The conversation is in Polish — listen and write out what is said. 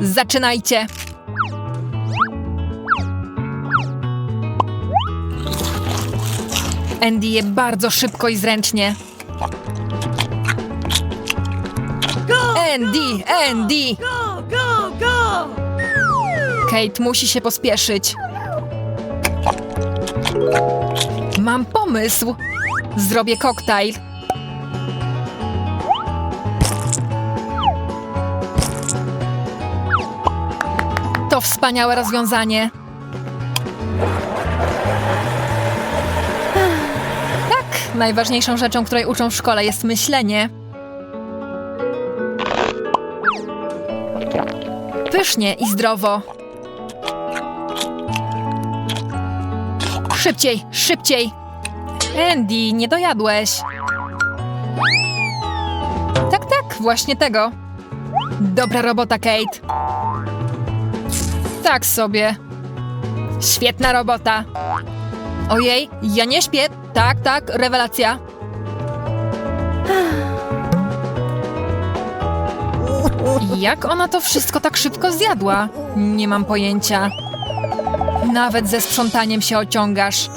Zaczynajcie! Andy je bardzo szybko i zręcznie. Andy, Andy! Kate musi się pospieszyć. Mam pomysł. Zrobię koktajl. To wspaniałe rozwiązanie. Tak, najważniejszą rzeczą, której uczą w szkole jest myślenie. Pysznie i zdrowo. Szybciej, szybciej! Andy, nie dojadłeś. Tak, tak, właśnie tego. Dobra robota, Kate. Tak sobie. Świetna robota. Ojej, ja nie śpię. Tak, tak, rewelacja. Jak ona to wszystko tak szybko zjadła? Nie mam pojęcia. Nawet ze sprzątaniem się ociągasz.